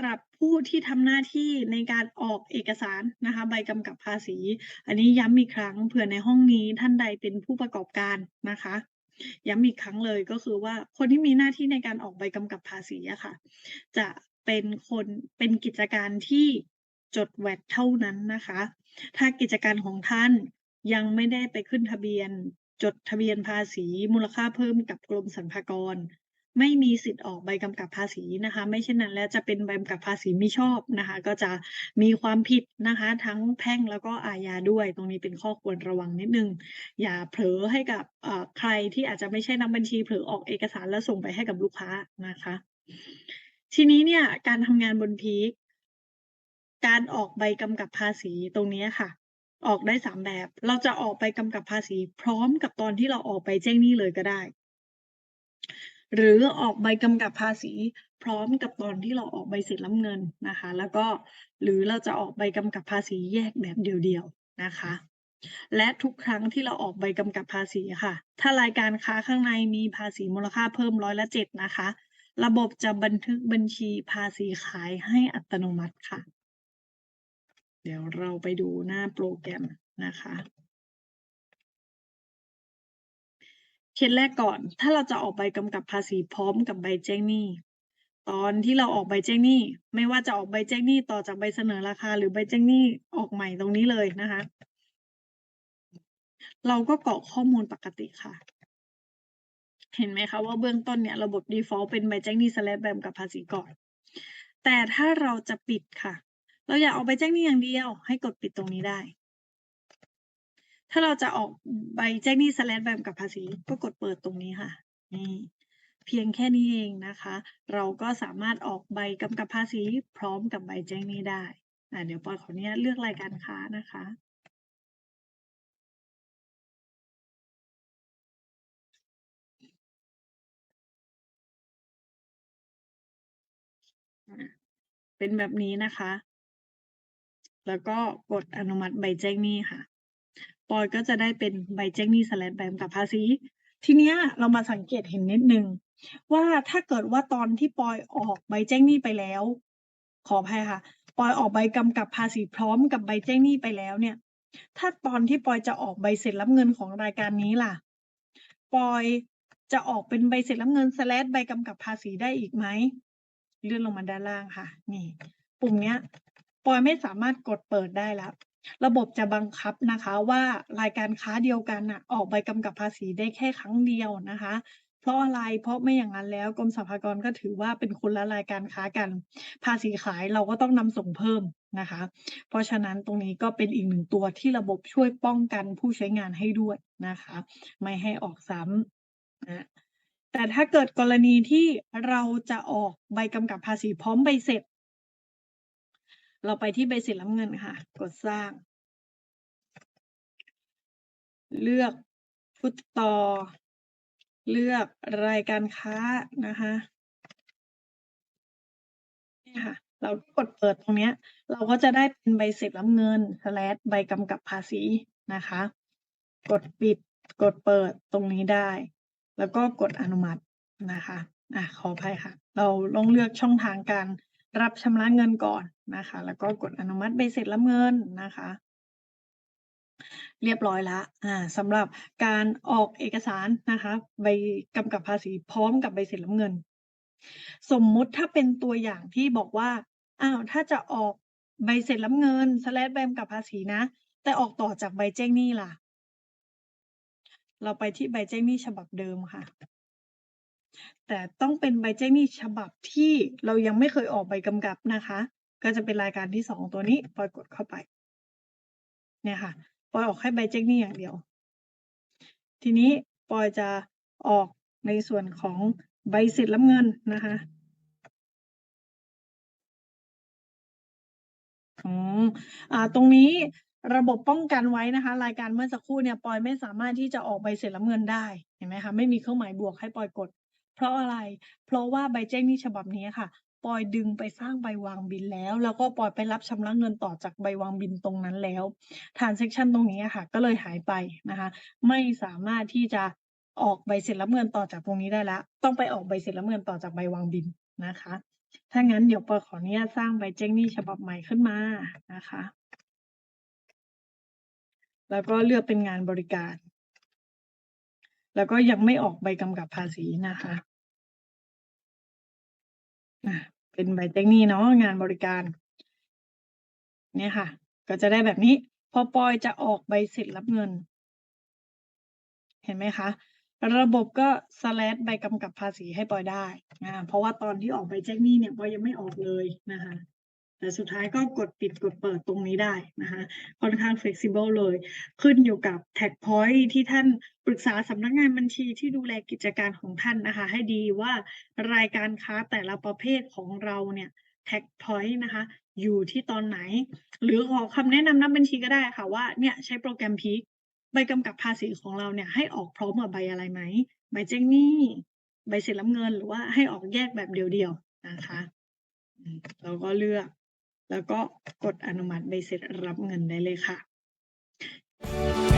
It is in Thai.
ำหรับผู้ที่ทำหน้าที่ในการออกเอกสารนะคะใบกำกับภาษี อันนี้ย้ำอีกครั้งเผื่อในห้องนี้ท่านใดเป็นผู้ประกอบการนะคะย้ำอีกครั้งเลยก็คือว่าคนที่มีหน้าที่ในการออกใบกำกับภาษีอะค่ะ จะเป็นคนเป็นกิจการที่จดแวดเท่านั้นนะคะ ถ้ากิจการของท่านยังไม่ได้ไปขึ้นทะเบียน จดทะเบียนภาษีมูลค่าเพิ่มกับกรมสรรพากร ไม่มีสิทธิ์ออกใบกำกับภาษีนะคะ ไม่เช่นนั้นแล้วจะเป็นใบกำกับภาษีมิชอบนะคะ ก็จะมีความผิดนะคะ ทั้งแพ่งแล้วก็อาญาด้วย ตรงนี้เป็นข้อควรระวังนิดนึง อย่าเผลอให้กับเอ่อใครที่อาจจะไม่ใช่นักบัญชีเผลอออกเอกสารแล้วส่งไปให้กับลูกค้านะคะ ทีนี้เนี่ยการทำงานบนพีคการออกใบกำกับภาษีตรงนี้ค่ะ ออกได้สามแบบ เราจะออกใบกำกับภาษี พร้อมกับตอนที่เราออกใบแจ้งหนี้เลยก็ได้ หรือออกใบกำกับภาษีพร้อมกับตอนที่เราออกใบเสร็จรับเงินนะคะ แล้วก็หรือเราจะออกใบกำกับภาษีแยกแบบเดียวๆนะคะ และทุกครั้งที่เราออกใบกำกับภาษีค่ะ ถ้ารายการค้าข้างในมีภาษีมูลค่าเพิ่มร้อยละเจ็ดนะคะ ระบบจะบันทึกบัญชีภาษีขายให้อัตโนมัติค่ะ เดี๋ยวเราไปดูหน้าโปรแกรมนะคะ เคสแรกก่อน ถ้าเราจะออกใบกำกับภาษีพร้อมกับใบแจ้งหนี้ ตอนที่เราออกใบแจ้งหนี้ ไม่ว่าจะออกใบแจ้งหนี้ต่อจากใบเสนอราคา หรือใบแจ้งหนี้ออกใหม่ตรงนี้เลยนะคะ เราก็กรอกข้อมูลปกติค่ะ เห็นไหมคะว่าเบื้องต้นเนี่ยระบบ default เป็นใบแจ้งหนี้ slash ใบกับภาษีก่อน แต่ถ้าเราจะปิดค่ะ เราอยากออกใบแจ้งหนี้อย่างเดียว ให้กดปิดตรงนี้ได้ ถ้าเราจะออกใบแจ้งหนี้ slash ใบกำกับภาษีก็กดเปิดตรงนี้ค่ะนี่เพียงแค่นี้เองนะคะ เราก็สามารถออกใบกำกับภาษีพร้อมกับใบแจ้งหนี้ได้อะเดี๋ยวปอยขออนุญาตเลือกรายการค้านะคะ เป็นแบบนี้นะคะ แล้วก็กดอนุมัติใบแจ้งหนี้ค่ะ ปอยก็จะได้เป็นใบแจ้งหนี้ slash ใบกำกับภาษี ทีเนี้ยเรามาสังเกตเห็นนิดนึงว่าถ้าเกิดว่าตอนที่ปอยออกใบแจ้งหนี้ไปแล้ว ขออภัยค่ะ ปอยออกใบกำกับภาษีพร้อมกับใบแจ้งหนี้ไปแล้วเนี่ย ถ้าตอนที่ปอยจะออกใบเสร็จรับเงินของรายการนี้ล่ะ ปอยจะออกเป็นใบเสร็จรับเงิน slash ใบกำกับภาษีได้อีกไหมเลื่อนลงมาด้านล่างค่ะ นี่ ปุ่มเนี้ย ปอยไม่สามารถกดเปิดได้แล้ว ระบบจะบังคับนะคะว่า รายการค้าเดียวกันน่ะ ออกใบกำกับภาษีได้แค่ครั้งเดียวนะคะ เพราะอะไร เพราะไม่อย่างนั้นแล้วกรมสรรพากรก็ถือว่าเป็นคนละรายการค้ากัน ภาษีขายเราก็ต้องนำส่งเพิ่มนะคะ เพราะฉะนั้นตรงนี้ก็เป็นอีกหนึ่งตัวที่ระบบช่วยป้องกันผู้ใช้งานให้ด้วยนะคะ ไม่ให้ออกซ้ำนะแต่ถ้าเกิดกรณีที่เราจะออกใบกำกับภาษีพร้อมใบเสร็จ เราไปที่ใบเสร็จรับเงินค่ะ กดสร้าง เลือกฟุตต่อ เลือกรายการค้านะคะนี่ค่ะ เรากดเปิดตรงเนี้ย เราก็จะได้เป็นใบเสร็จรับเงิน slash ใบกำกับภาษีนะคะ กดปิด กดเปิดตรงนี้ได้ แล้วก็กดอนุมัตินะคะอะขออภัยค่ะ เราลองเลือกช่องทางการ รับชำระเงินก่อนนะคะ แล้วก็กดอนุมัติใบเสร็จรับเงินนะคะ เรียบร้อยล้วอ่าสำหรับการออกเอกสารนะคะใบกำกับภาษีพร้อมกับใบเสร็จรับเงิน สมมุติถ้าเป็นตัวอย่างที่บอกว่าอ้าวถ้าจะออกใบเสร็จรับเงิน slash ใบกำกับภาษีนะ แต่ออกต่อจากใบแจ้งหนี้ล่ะ เราไปที่ใบแจ้งหนี้ฉบับเดิมค่ะ แต่ต้องเป็นใบแจ้งหนี้ฉบับที่เรายังไม่เคยออกใบกำกับนะคะ ก็จะเป็นรายการที่สองตัวนี้ปอยกดเข้าไป เนี่ยค่ะปอยออกแค่ใบแจ้งหนี้อย่างเดียว ทีนี้ปอยจะออกในส่วนของใบเสร็จรับเงินนะคะอ๋ออ่าตรงนี้ระบบป้องกันไว้นะคะ รายการเมื่อสักครู่เนี่ยปอยไม่สามารถที่จะออกใบเสร็จรับเงินได้เห็นไหมคะไม่มีเครื่องหมายบวกให้ปอยกด เพราะอะไร เพราะว่าใบแจ้งหนี้ฉบับนี้ค่ะ ปอยดึงไปสร้างใบวางบินแล้ว แล้วก็ปอยไปรับชำระเงินต่อจากใบวางบินตรงนั้นแล้ว transaction ตรงนี้ค่ะ ก็เลยหายไปนะคะ ไม่สามารถที่จะออกใบเสร็จรับเงินต่อจากตรงนี้ได้แล้วต้องไปออกใบเสร็จรับเงินต่อจากใบวางบินนะคะ ถ้างั้นเดี๋ยวปอยขออนุญาตสร้างใบแจ้งหนี้ฉบับใหม่ขึ้นมานะคะ แล้วก็เลือกเป็นงานบริการ แล้วก็ยังไม่ออกใบกำกับภาษีนะคะ อะเป็นใบแจ้งหนี้เนาะงานบริการ เนี่ยค่ะ ก็จะได้แบบนี้ พอปอยจะออกใบเสร็จรับเงิน เห็นไหมคะ ระบบก็สแลดใบกำกับภาษีให้ปอยได้อ่าเพราะว่าตอนที่ออกใบแจ้งหนี้เนี่ยปอยยังไม่ออกเลยนะคะ แต่สุดท้ายก็กดปิดกดเปิดตรงนี้ได้นะคะค่อนข้าง flexible เลย ขึ้นอยู่กับ tag point ที่ท่านปรึกษาสำนักงานบัญชีที่ดูแลกิจการของท่านนะคะ ให้ดีว่ารายการค้าแต่ละประเภทของเราเนี่ย tag point นะคะ อยู่ที่ตอนไหน หรือขอคำแนะนำนักบัญชีก็ได้ค่ะว่าเนี่ยใช้โปรแกรมพีคใบกำกับภาษีของเราเนี่ยให้ออกพร้อมกับใบอะไรไหมใบแจ้งหนี้ใบเสร็จรับเงินหรือว่าให้ออกแยกแบบเดียวๆนะคะเราก็เลือก แล้วก็กดอนุมัติใบเสร็จรับเงินได้เลยค่ะ